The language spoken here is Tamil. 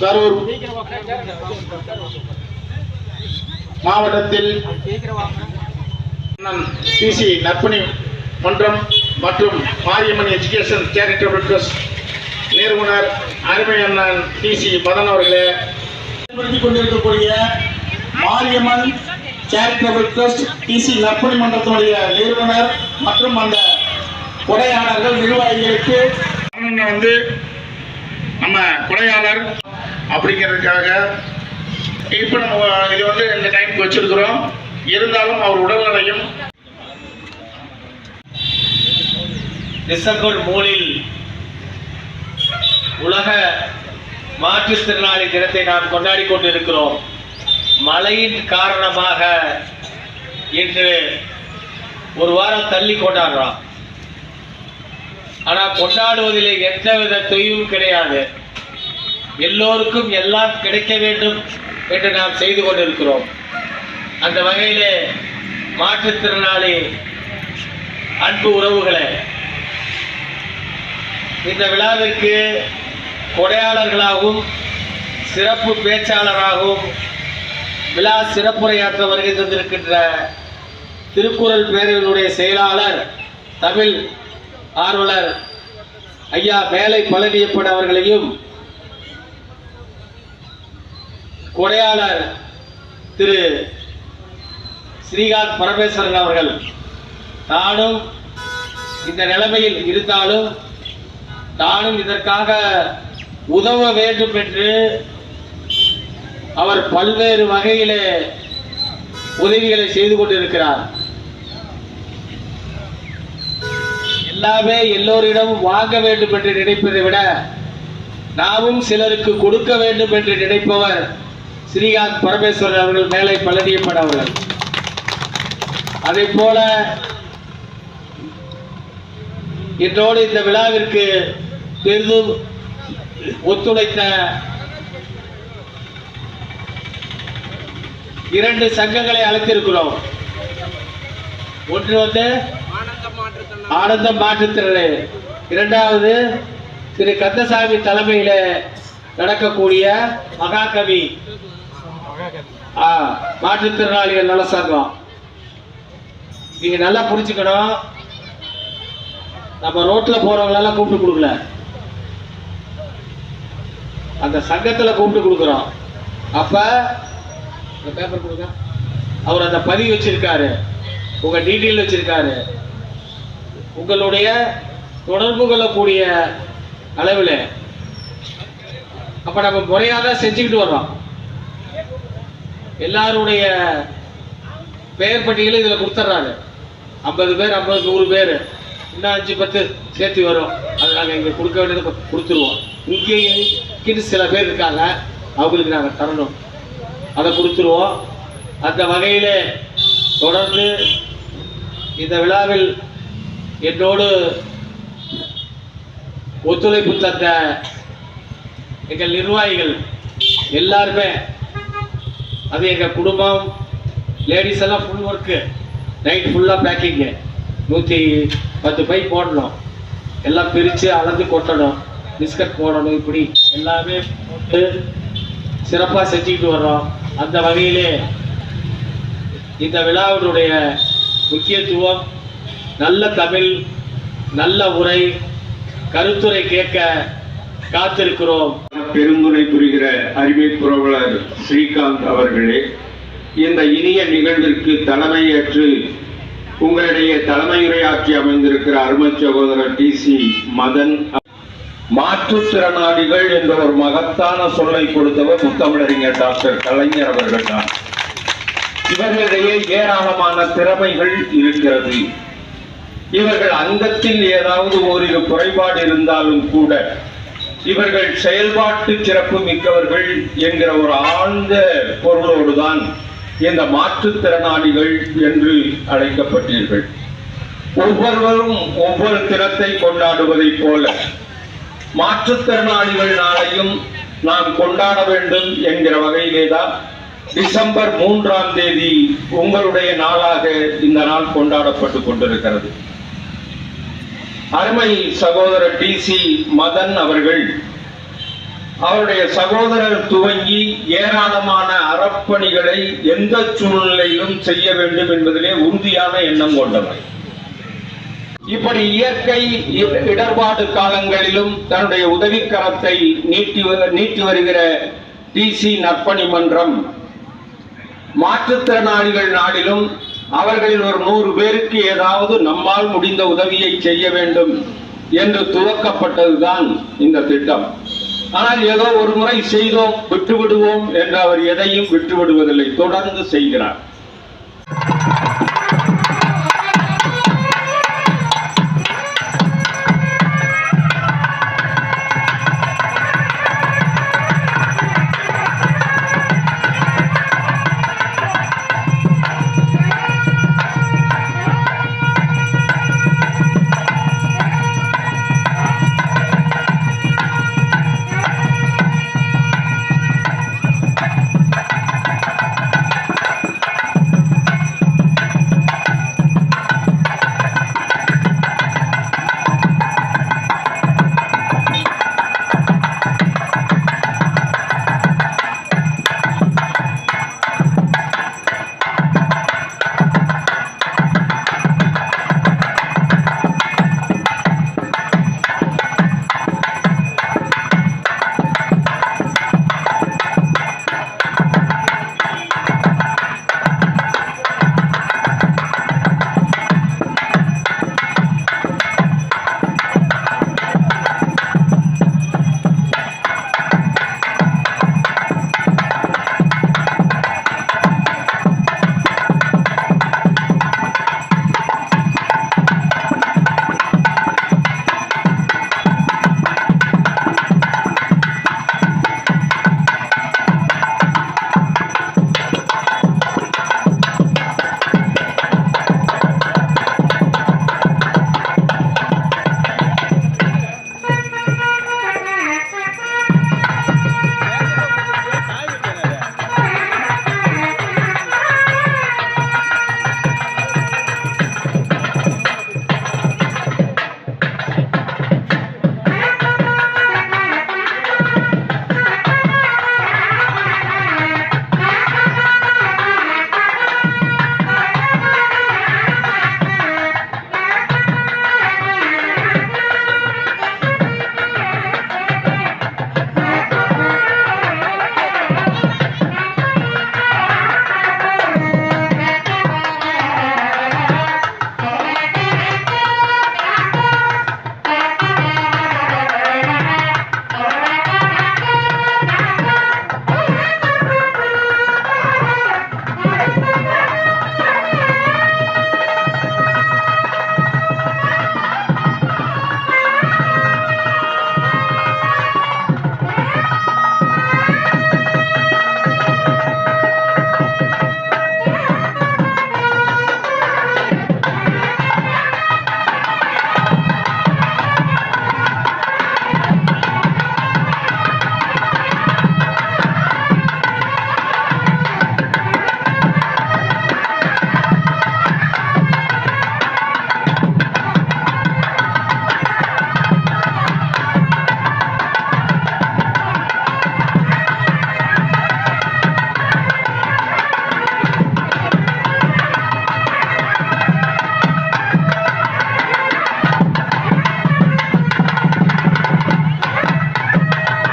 கரூர் மாவட்டத்தில் பிசி நற்பணி மன்றம் மற்றும் மாரியம்மன் எஜுகேஷன் சேரிட்டபிள் ட்ரஸ்ட் நிறுவனர் அருமை அண்ணன் பிசி மதன் அவர்களே. கொண்டிருக்கக்கூடிய மாரியம்மன் சேரிட்டபிள் ட்ரஸ்ட் பிசி நற்பணி மன்றத்தினுடைய நிறுவனர் மற்றும் அந்த கொடையாளர்கள் நிர்வாகிகளுக்கு வந்து நம்ம கொடையாளர் அப்படிங்கிறதுக்காக இப்போ நம்ம இது வந்து இந்த டைமுக்கு வச்சிருக்கிறோம். இருந்தாலும் அவர் உடல்நிலையும் டிசம்பர் மூணில் உலக மாற்றுத்திறனாளி தினத்தை நாம் கொண்டாடி கொண்டிருக்கிறோம். மழையின் காரணமாக இன்று ஒரு வாரம் தள்ளி கொண்டாடுறோம் ஆனால் கொண்டாடுவதிலே எந்தவித தொய்வும் கிடையாது. எல்லோருக்கும் எல்லாம் கிடைக்க வேண்டும் என்று நாம் செய்து கொண்டிருக்கிறோம். அந்த வகையிலே மாற்றுத்திறனாளி அன்பு உறவுகளை இந்த விழாவிற்கு கொடையாளர்களாகவும் சிறப்பு பேச்சாளராகவும் விழா சிறப்புரையாற்ற வருகை தந்திருக்கின்ற திருக்குறள் பேரவையினுடைய செயலாளர் தமிழ் ஆர்வலர் ஐயா மேலை பழனியப்பன் அவர்களையும் கொடையாளர் திரு ஸ்ரீகாந்த் பரமேஸ்வரன் அவர்கள் தானும் இந்த நிலைமையில் இருந்தாலும் தானும் இதற்காக உதவ வேண்டும் என்று அவர் பல்வேறு வகையிலே உதவிகளை செய்து கொண்டிருக்கிறார். எல்லாமே எல்லோரிடமும் வாங்க வேண்டும் என்று நினைப்பதை விட நாமும் சிலருக்கு கொடுக்க வேண்டும் என்று நினைப்பவர் ஸ்ரீகாந்த் பரமேஸ்வரன் அவர்கள் மேலே பழனியப்பட அவர்கள். அதே போல இன்றோடு இந்த விழாவிற்கு பெரிதும் ஒத்துழைத்த இரண்டு சங்கங்களை அழைத்திருக்கிறோம். ஒன்று வந்து ஆனந்த மாற்றுத்திறனை இரண்டாவது திரு கந்தசாமி தலைமையில் நடக்கக்கூடிய மகாகவி. மாற்றுத்திறனாளிகள் நல்ல சங்கம். நீங்க நல்லா புரிஞ்சுக்கணும். நம்ம ரோட்ல போறவங்களெல்லாம் கூப்பிட்டு கொடுக்கல. அந்த சங்கத்தில் கூப்பிட்டு கொடுக்குறோம். அப்ப இந்த பேப்பர் கொடுங்க. அவர் அந்த பதிவு வச்சிருக்காரு. உங்க டீட்டெயில் வச்சிருக்காரு. உங்களுடைய தொடர்பு கொள்ளக்கூடிய அளவில். அப்ப நம்ம முறையாக தான் செஞ்சுக்கிட்டு வர்றோம். எல்லாருடைய பெயர் பட்டியலும் இதில் கொடுத்துட்றாரு ஐம்பது பேர் ஐம்பது நூறு பேர். இன்னும் அஞ்சு பத்து சேர்த்து வரும். அது நாங்கள் இங்கே கொடுக்க வேண்டியது கொடுத்துருவோம். இங்கே சில பேர் இருக்காங்க. அவங்களுக்கு நாங்கள் தரணும். அதை கொடுத்துருவோம். அந்த வகையில் தொடர்ந்து இந்த விழாவில் என்னோடு ஒத்துழைப்பு தந்த எங்கள் நிர்வாகிகள் எல்லாருமே அது எங்கள் குடும்பம் லேடிஸ் எல்லாம் ஃபுல் ஒர்க்கு நைட் ஃபுல்லாக பேக்கிங்கு நூற்றி பத்து பை போடணும். எல்லாம் பிரித்து அளந்து கொட்டணும். பிஸ்கட் போடணும் இப்படி எல்லாமே போட்டு சிறப்பாக செஞ்சுக்கிட்டு வர்றோம். அந்த வகையிலே இந்த விழாவினுடைய முக்கியத்துவம் நல்ல தமிழ் நல்ல உரை கருத்துரை கேட்க காத்திருக்கிறோம். பெருந்துணை புரிகிற அறிவிப்புறவலர் ஸ்ரீகாந்த் அவர்களே இந்த இனிய நிகழ்விற்கு தலைமையேற்று உங்களிடையே தலைமையுரையாற்றி அமைந்திருக்கிற அருமை சகோதரர் டி சி மதன் மாற்றுத்திறனாளிகள் என்ற ஒரு மகத்தான சொல்லை கொடுத்தவர் முத்தமிழறிஞர் டாக்டர் கலைஞர் அவர்கள் தான். இவர்களிடையே ஏராளமான திறமைகள் இருக்கிறது. இவர்கள் அங்கத்தில் ஏதாவது ஓரிரு குறைபாடு இருந்தாலும் கூட இவர்கள் செயல்பாட்டு சிறப்பு மிக்கவர்கள் என்கிற ஒரு ஆழ்ந்த பொருளோடு தான் இந்த மாற்றுத்திறனாளிகள் என்று அழைக்கப்பட்டீர்கள். ஒவ்வொருவரும் ஒவ்வொரு திறத்தை கொண்டாடுவதைப் போல மாற்றுத்திறனாளிகள் நாளையும் நாம் கொண்டாட வேண்டும் என்கிற வகையிலே தான் டிசம்பர் மூன்றாம் தேதி உங்களுடைய நாளாக இந்த நாள் கொண்டாடப்பட்டு கொண்டிருக்கிறது. அருமை சகோதரர் டி சி மதன் அவர்கள். அவருடைய சகோதரர் துவங்கி ஏராளமான அறப்பணிகளை எந்த சூழ்நிலையிலும் செய்ய வேண்டும் என்பதிலே உறுதியான எண்ணம் கொண்டவர். இப்படி இயற்கை இட- இடர்பாடு காலங்களிலும் தன்னுடைய உதவிக்கரத்தை நீட்டி வ- நீட்டி வருகிற டிசி நற்பணி மன்றம் மாற்றுத்திறனாளிகள் நாடிலும் அவர்களில் ஒரு நூறு பேருக்கு ஏதாவது நம்மால் முடிந்த உதவியை செய்ய வேண்டும் என்று துவக்கப்பட்டதுதான் இந்த திட்டம். ஆனால் ஏதோ ஒரு முறை செய்தோம் விட்டு விடுவோம் என்று அவர் எதையும் விட்டு விடுவதில்லை தொடர்ந்து செய்கிறார்.